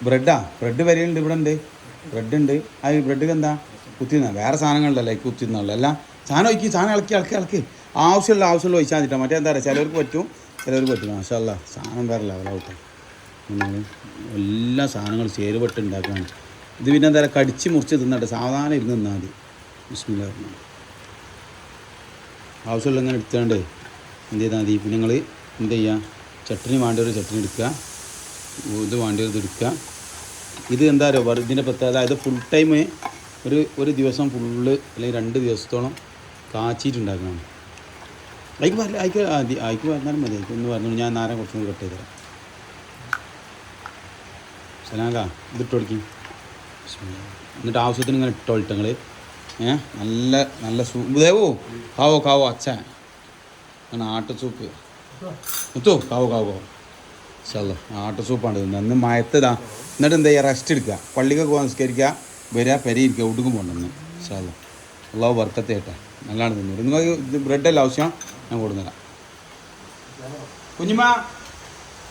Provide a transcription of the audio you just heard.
ബ്രെഡാ? Bread വരെയുണ്ട് ഇവിടെ ഉണ്ട് ബ്രെഡ് ഉണ്ട് ആ ബ്രെഡ് എന്താ കുത്തിന്ന വേറെ സാധനങ്ങളിലല്ലേ കുത്തിന്നുള്ളൂ അല്ല സാധനം ഒഴിക്കി സാധനം ഇളക്കി ഇളക്കി ഇളക്കി. ആവശ്യമുള്ള ആവശ്യമുള്ള ഒഴിച്ചാൽ മതിട്ടോ മറ്റേ എന്താ പറയുക ചിലവർക്ക് പറ്റും ചിലവർക്ക് പറ്റില്ല മാഷല്ല സാധനം വേറെ ലെവലാവട്ടെ എല്ലാ സാധനങ്ങളും ചേരുപെട്ട് ഉണ്ടാക്കുകയാണ് ഇത് പിന്നെ എന്താ പറയുക കടിച്ച് മുറിച്ച് തിന്നട്ടെ സാധാരണ ഇരുന്ന് നിന്നാൽ മതി. ബിസ്മില്ല ആവശ്യമുള്ള ഇങ്ങനെ എടുത്തുകൊണ്ട് എന്ത് ചെയ്താൽ മതി? പിന്നെ നിങ്ങൾ എന്ത് ചെയ്യുക ചട്ടിന് വേണ്ട ഒരു ചട്ടിനി എടുക്കുക. ഇത് വേണ്ടി ഇത് എടുക്കുക. ഇത് എന്താ പറയുക ഇതിന്റെ പ്രത്യേകത അതായത് ഫുൾ ടൈം ഒരു ഒരു ദിവസം ഫുള്ള് അല്ലെങ്കിൽ രണ്ട് ദിവസത്തോളം കാച്ചിട്ടുണ്ടാക്കണം. അയക്ക് പറഞ്ഞ അയക്ക് അയക്ക് പറഞ്ഞാലും മതി. അയക്ക് ഒന്ന് പറഞ്ഞു ഞാൻ നാരം കുറച്ചും കട്ട് ചെയ്ത് തരാം. സലാങ്ക ഇതിട്ട് കൊടുക്കി. എന്നിട്ട് ആവശ്യത്തിന് ഇങ്ങനെ ഇട്ടോളിട്ട് നിങ്ങൾ ഏഹ് നല്ല നല്ല സൂപ്പ് ദേവോ കാവോ കാവോ അച്ഛൻ. ആട്ട സൂപ്പ്. എത്തോ കാവോ കാവോ കാവോ ചല്ല ആട്ട സൂപ്പാണ് തിന്നത് അന്ന് മയത്തതാ എന്നിട്ട് എന്താ ചെയ്യുക? റെസ്റ്റ് എടുക്കുക. പള്ളിക്കൊക്കെ പോകാൻ നിസ്കരിക്കുക. വരിക പെരയിരിക്കുക ഒടുക്കും പോകണമെന്ന് ചല്ല ഉള്ള വർക്കത്തെ ഏട്ടാ നല്ലതാണ് തിന്നു ഇത് ബ്രെഡല്ല ആവശ്യം. ഞാൻ കൊടുന്നുതരാം കുഞ്ഞുമ്മ